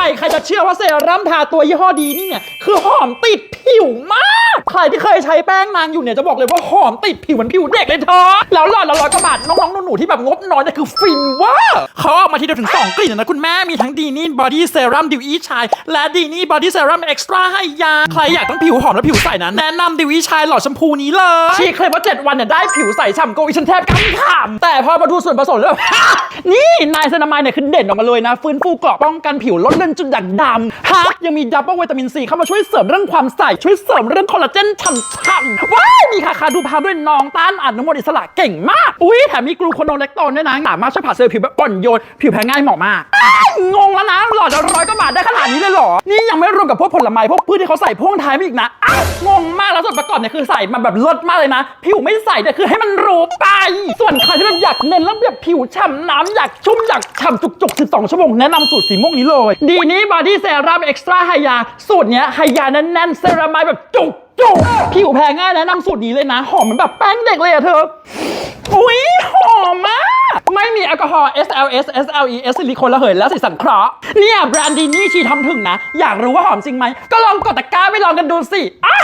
ไปใครจะเชื่อว่าเซรั่มทาตัวยี่ห้อดีนี่เนี่ยคือหอมติดผิวมาก ใครที่เคยใช้แป้งนางอยู่เนี่ยจะบอกเลยว่าหอมติดผิวเหมือนผิวเด็กเลยเธอแล้วหลอดละร้อยกว่าบาทน้องๆหนูๆที่แบบงบน้อยเนี่ยคือฟินเว่าเขาออกมาทีเดียวถึง 2 กลิ่นนะคุณแม่มีทั้งดีนี่บอดี้เซรั่มดิวอีชายและดีนี่บอดี้เซรั่มเอ็กซ์ตร้าให้ยาใครอยากต้องผิวหอมและผิวใสนะแนะนำดิวอีชายหลอดชมพูนี้เลยชีเคลมว่า7วันเนี่ยได้ผิวใสฉ่ำโกวิชันแทบกำขำแต่พอมาดูส่วนผสมแล้วนี่นายเซนามายเนี่ยคือเด่นออกมาเลยนะ ฟื้นฟูเกราะป้องกันผิวลดเลือนจุดด่างดำฮักยังมีดับเบิลวิตามินซีเข้ามาช่วยเสริมเรื่องความใสช่วยเสริมเรื่องคอลลาเจนฉ่ำๆว้ายมีคาคาดูพาด้วยน้องต้านอนุมูลอิสระเก่งมาก อุ้ยแถมมีกลูโคโนเลกโตนด้วยนะสามารถช่วยผัดเซลล์ผิวแบบอ่อนโยน ผิวแพ้ง่ายเหมาะมากงงแล้วนะหลอดละร้อยกว่าบาทได้ขนาดนี้เลยเหรอ นี่ยังไม่รวมกับพวกผลไม้พวกพืชที่เขาใส่พ่วงท้ายมาอีกนะอ้าวงงมากแล้วส่วนประกอบเนี่ยคือใส่มาแบบลิศมากเลยนะ ผิวไม่ใส่แต่คือให้มันรู้ไป ส่วนใครที่แบบอยากเน้นแล้วแบบผิวฉ่ำน้ำอยากชุ่มอยากฉ่ำจุกๆ12ชั่วโมงแนะนำสูตรสีม่วงนี้เลย ดีนี้บอดี้เซรั่มเอ็กซ์ตร้าไฮยาสูตรเนี้ยไฮยาแน่นๆเซรามแบบจุก จบผิวแพ้ง่ายแนะนำสูตรนี้เลยนะ หอมเหมือนแบบแป้งเด็กเลยอะเธอ อุ้ยหอมมาก ไม่มีแอลกอฮอล์ SLS SLE S ซิลิโคนระเหยและสีสังเคราะห์เนี่ยแบรนด์ดีนี่ชีทำถึงนะ อยากรู้ว่าหอมจริงไหม ก็ลองกดตะกร้าไปลองกันดูสิอะ